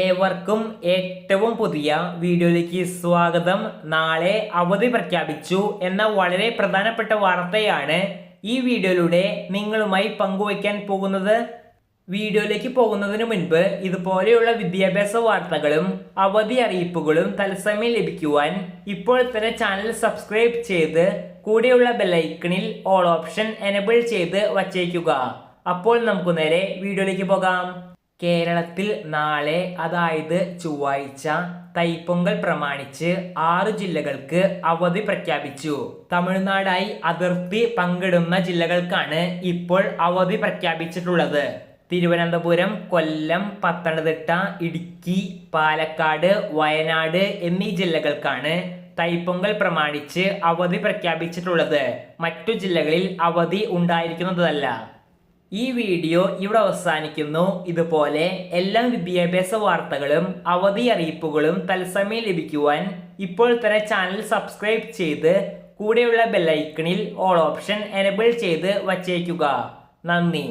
ഏവർക്കും ഏറ്റവും പുതിയ വീഡിയോയിലേക്ക് സ്വാഗതം. നാളെ അവധി പ്രഖ്യാപിച്ചു എന്ന വളരെ പ്രധാനപ്പെട്ട വാർത്തയാണ് ഈ വീഡിയോയിലൂടെ നിങ്ങളുമായി പങ്കുവയ്ക്കാൻ പോകുന്നത്. വീഡിയോയിലേക്ക് പോകുന്നതിന് മുൻപ് ഇതുപോലെയുള്ള വിദ്യാഭ്യാസ വാർത്തകളും അവധി അറിയിപ്പുകളും തത്സമയം ലഭിക്കുവാൻ ഇപ്പോൾ തന്നെ ചാനൽ സബ്സ്ക്രൈബ് ചെയ്ത് കൂടെയുള്ള ബെല്ലൈക്കണിൽ ഓൾ ഓപ്ഷൻ എനബിൾ ചെയ്ത് വച്ചേക്കുക. അപ്പോൾ നമുക്ക് നേരെ വീഡിയോയിലേക്ക് പോകാം. കേരളത്തിൽ നാളെ അതായത് ചൊവ്വാഴ്ച തൈപ്പൊങ്കൽ പ്രമാണിച്ച് ആറ് ജില്ലകൾക്ക് അവധി പ്രഖ്യാപിച്ചു. തമിഴ്നാടായി അതിർത്തി പങ്കിടുന്ന ജില്ലകൾക്കാണ് ഇപ്പോൾ അവധി പ്രഖ്യാപിച്ചിട്ടുള്ളത്. തിരുവനന്തപുരം കൊല്ലം പത്തനംതിട്ട ഇടുക്കി പാലക്കാട് വയനാട് എന്നീ ജില്ലകൾക്കാണ് തൈപ്പൊങ്കൽ പ്രമാണിച്ച് അവധി പ്രഖ്യാപിച്ചിട്ടുള്ളത്. മറ്റു ജില്ലകളിൽ അവധി ഉണ്ടായിരിക്കുന്നതല്ല. ഈ വീഡിയോ ഇവിടെ അവസാനിക്കുന്നു. ഇതുപോലെ എല്ലാ വിദ്യാഭ്യാസ വാർത്തകളും അവധി അറിയിപ്പുകളും തത്സമയം ലഭിക്കുവാൻ ഇപ്പോൾ തന്നെ ചാനൽ സബ്സ്ക്രൈബ് ചെയ്ത് കൂടെയുള്ള ബെല്ലൈക്കണിൽ ഓൾ ഓപ്ഷൻ എനബിൾ ചെയ്ത് വച്ചേക്കുക. നന്ദി.